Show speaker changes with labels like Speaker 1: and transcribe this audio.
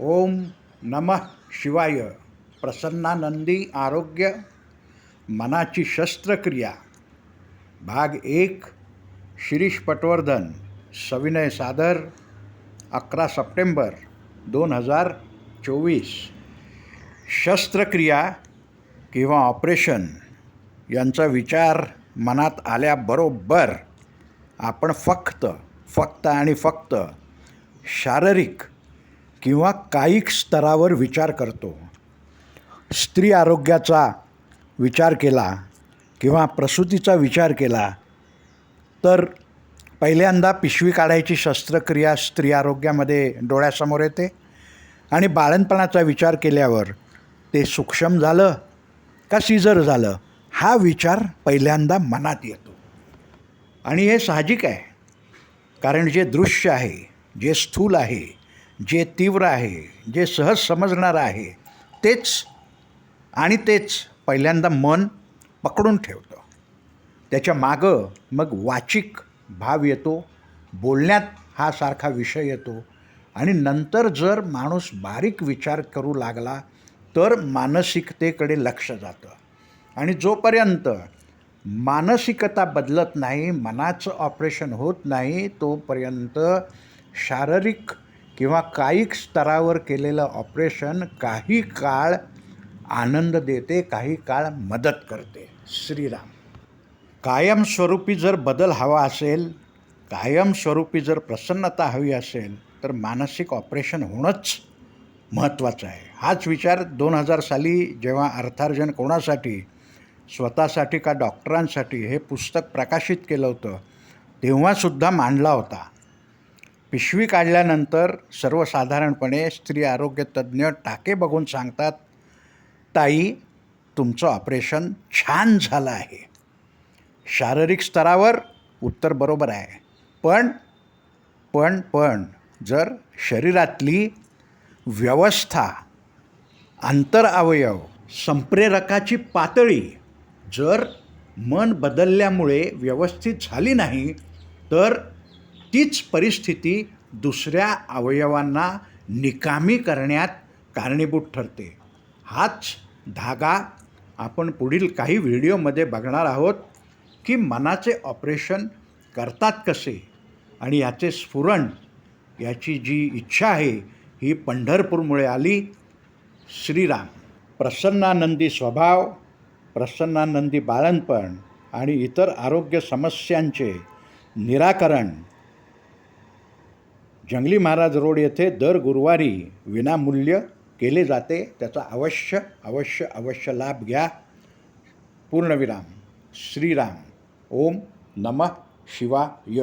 Speaker 1: ओम नमः शिवाय. प्रसन्नानंदी आरोग्य मनाची शस्त्रक्रिया. भाग एक शिरीष पटवर्धन सविनय सादर अकरा सप्टेंबर दोन हजार चोवीस. शस्त्रक्रिया किंवा ऑपरेशन यांचा विचार मनात आल्याबरोबर आपण फक्त फक्त आणि फक्त शारीरिक किंवा कायिक स्तरावर विचार करतो. स्त्री आरोग्याचा विचार केला किंवा प्रसूतीचा विचार केला तर पहिल्यांदा पिशवी काढायची शस्त्रक्रिया स्त्री आरोग्यामध्ये डोळ्यासमोर येते आणि बाळणपणाचा विचार केल्यावर ते सूक्ष्म झालं का सीझर झालं हा विचार पहिल्यांदा मनात येतो. आणि हे साहजिक आहे कारण जे दृश्य आहे जे स्थूल आहे जे तीव्र आहे जे सहज समजणारं आहे तेच आणि तेच पहिल्यांदा मन पकडून ठेवतं. त्याच्या मागं मग वाचिक भाव येतो बोलण्यात हा सारखा विषय येतो आणि नंतर जर माणूस बारीक विचार करू लागला तर मानसिकतेकडे लक्ष जातं. आणि जोपर्यंत मानसिकता बदलत नाही मनाचं ऑपरेशन होत नाही तोपर्यंत शारीरिक किंवा कायिक स्तरावर केलेलं ऑपरेशन काही काळ आनंद देते काही काळ मदत करते. श्रीराम. कायमस्वरूपी जर बदल हवा असेल कायमस्वरूपी जर प्रसन्नता हवी असेल तर मानसिक ऑपरेशन होणंच महत्त्वाचं आहे. हाच विचार दोन हजार साली जेव्हा अर्थार्जन कोणासाठी स्वतःसाठी का डॉक्टरांसाठी हे पुस्तक प्रकाशित केलं होतं तेव्हासुद्धा मांडला होता. पिशवी काढल्यानंतर सर्वसाधारणपणे स्त्री आरोग्यतज्ज्ञ टाके बघून सांगतात ताई तुमचं ऑपरेशन छान झालं आहे. शारीरिक स्तरावर उत्तर बरोबर आहे. पण पण पण जर शरीरातली व्यवस्था आंतर अवयव संप्रेरकाची पातळी जर मन बदलल्यामुळे व्यवस्थित झाली नाही तर तीच परिस्थिती दुसऱ्या अवयवांना निकामी करण्यात कारणीभूत ठरते. हाच धागा आपण पुढील काही व्हिडिओमध्ये बघणार आहोत की मनाचे ऑपरेशन करतात कसे आणि याचे स्फुरण याची जी इच्छा आहे ही पंढरपूरमुळे आली. श्रीराम. प्रसन्नानंदी स्वभाव प्रसन्नानंदी बाळणपण आणि इतर आरोग्य समस्यांचे निराकरण जंगली महाराज रोड येथे दर गुरुवारी विनामूल्य केले जाते. त्याचा अवश्य अवश्य अवश्य लाभ घ्या. पूर्णविराम. श्रीराम. ओम नमः शिवाय.